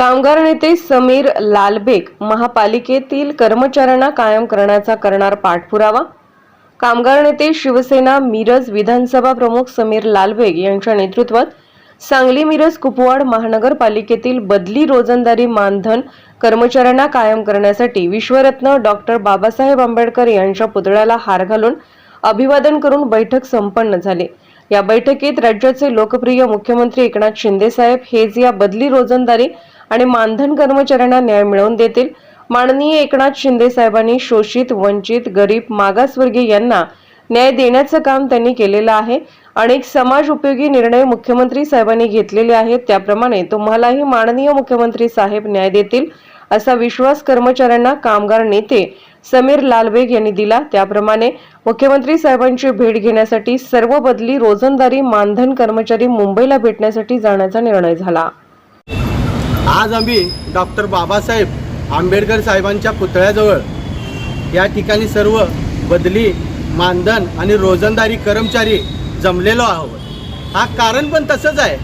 कामगार नेते समीर लालबेग महापालिकेतील कर्मचाऱ्यांना कायम करण्याचा करणार पाठपुरावा. कामगार नेते शिवसेना मिरज विधानसभा प्रमुख समीर लालबेग यांच्या नेतृत्वात सांगली मिरज कुपवाड महानगरपालिकेतील बदली रोजंदारी मानधन कर्मचाऱ्यांना कायम करण्यासाठी विश्वरत्न डॉक्टर बाबासाहेब आंबेडकर यांच्या पुतळ्याला हार घालून अभिवादन करून बैठक संपन्न झाली. या बैठकीत राज्याचे लोकप्रिय मुख्यमंत्री एकनाथ शिंदेसाहेब हेच या बदली रोजंदारी आणि मानधन कर्मचाऱ्यांना न्याय मिळवून देतील. माननीय एकनाथ शिंदे साहेबांनी शोषित वंचित गरीब मागासवर्गीय यांना न्याय देण्याचं काम त्यांनी केलेलं आहे. अनेक समाज उपयोगी निर्णय मुख्यमंत्री साहेबांनी घेतलेले आहेत. त्याप्रमाणे तुम्हालाही माननीय मुख्यमंत्री साहेब न्याय देतील असा विश्वास कर्मचाऱ्यांना कामगार नेते समीर लालबेग यांनी दिला. त्याप्रमाणे मुख्यमंत्री साहेबांची भेट घेण्यासाठी सर्व बदली रोजंदारी मानधन कर्मचारी मुंबईला भेटण्यासाठी जाण्याचा निर्णय झाला. आज आम्ही डॉक्टर बाबासाहेब आंबेडकर साहेबांच्या पुतळ्याजवळ या ठिकाणी सर्व बदली मानधन आणि रोजंदारी कर्मचारी जमलेलो आहोत. हा कारण पण तसंच आहे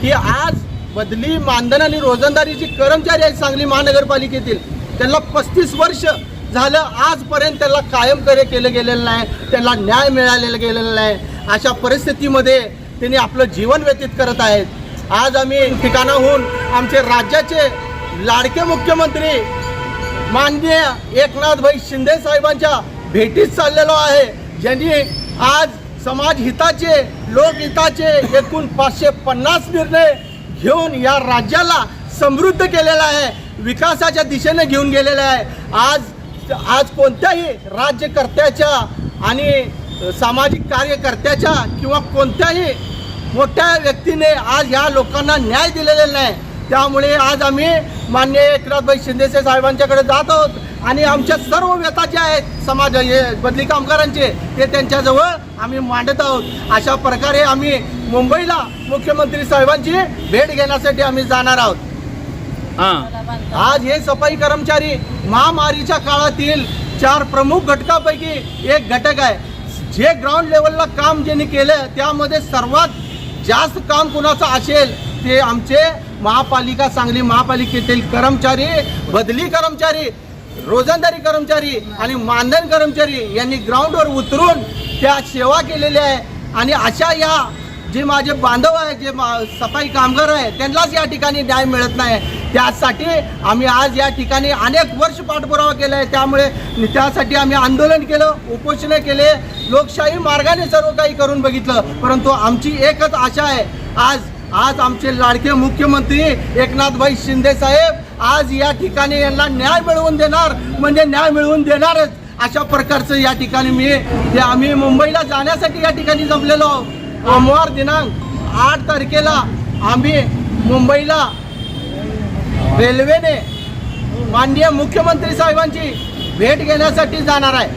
की आज बदली मानधन आणि रोजंदारी जी कर्मचारी आहेत सांगली महानगरपालिकेतील त्यांना पस्तीस वर्ष झालं आजपर्यंत त्याला कायम करे केलं गेलेलं नाही त्यांना न्याय मिळालेला गेलेला नाही. अशा परिस्थितीमध्ये त्यांनी आपलं जीवन व्यतीत करत आहेत. आज आम्ही ठिकाणाहून आमचे राज्याचे लाडके मुख्यमंत्री माननीय एकनाथभाई शिंदे साहेबांच्या भेटीत चाललेलो आहे ज्यांनी आज समाज हिताचे लोकहिताचे एकूण पाचशे पन्नास निर्णय घेऊन या राज्याला समृद्ध केलेला आहे विकासाच्या दिशेने घेऊन गेलेला आहे. आज आज कोणत्याही राज्यकर्त्याच्या आणि सामाजिक कार्यकर्त्याच्या किंवा कोणत्याही मोठ्या व्यक्तीने आज ह्या लोकांना न्याय दिलेला नाही. त्यामुळे आज आम्ही मान्य एकनाथभाई शिंदेसे साहेबांच्याकडे जात आहोत आणि आमच्या सर्व व्यथा ज्या आहेत समाज हे बदली कामगारांचे ते त्यांच्याजवळ आम्ही मांडत आहोत. अशा प्रकारे आम्ही मुंबईला मुख्यमंत्री साहेबांची भेट घेण्यासाठी आम्ही जाणार आहोत. आज हे सफाई कर्मचारी महामारीच्या काळातील चार प्रमुख घटकापैकी एक घटक आहे. जे ग्राउंड लेवलला काम ज्यांनी केलं त्यामध्ये सर्वात जास्त काम कुणाचं असेल ते आमचे महापालिका सांगली महापालिकेतील कर्मचारी बदली कर्मचारी रोजंदारी कर्मचारी आणि मानधन कर्मचारी यांनी ग्राउंडवर उतरून त्या सेवा केलेल्या आहे. आणि अशा या जे माझे बांधव आहे जे मा सफाई कामगार आहे त्यांनाच या ठिकाणी न्याय मिळत नाही. त्यासाठी आम्ही आज या ठिकाणी अनेक वर्ष पाठपुरावा केला आहे. त्यामुळे त्यासाठी आम्ही आंदोलन केलं उपोषणं केले लोकशाही मार्गाने सर्व काही करून बघितलं. परंतु आमची एकच आशा आहे. आज आज आमचे लाडके मुख्यमंत्री एकनाथभाई शिंदे साहेब आज या ठिकाणी यांना न्याय मिळवून देणार म्हणजे न्याय मिळवून देणारच अशा प्रकारचं या ठिकाणी मी आम्ही मुंबईला जाण्यासाठी या ठिकाणी जमलेलो आहोत. सोमवार दिनांक आठ तारखेला आम्ही मुंबईला रेल्वेने माननीय मुख्यमंत्री साहेबांची भेट घेण्यासाठी जाणार आहे.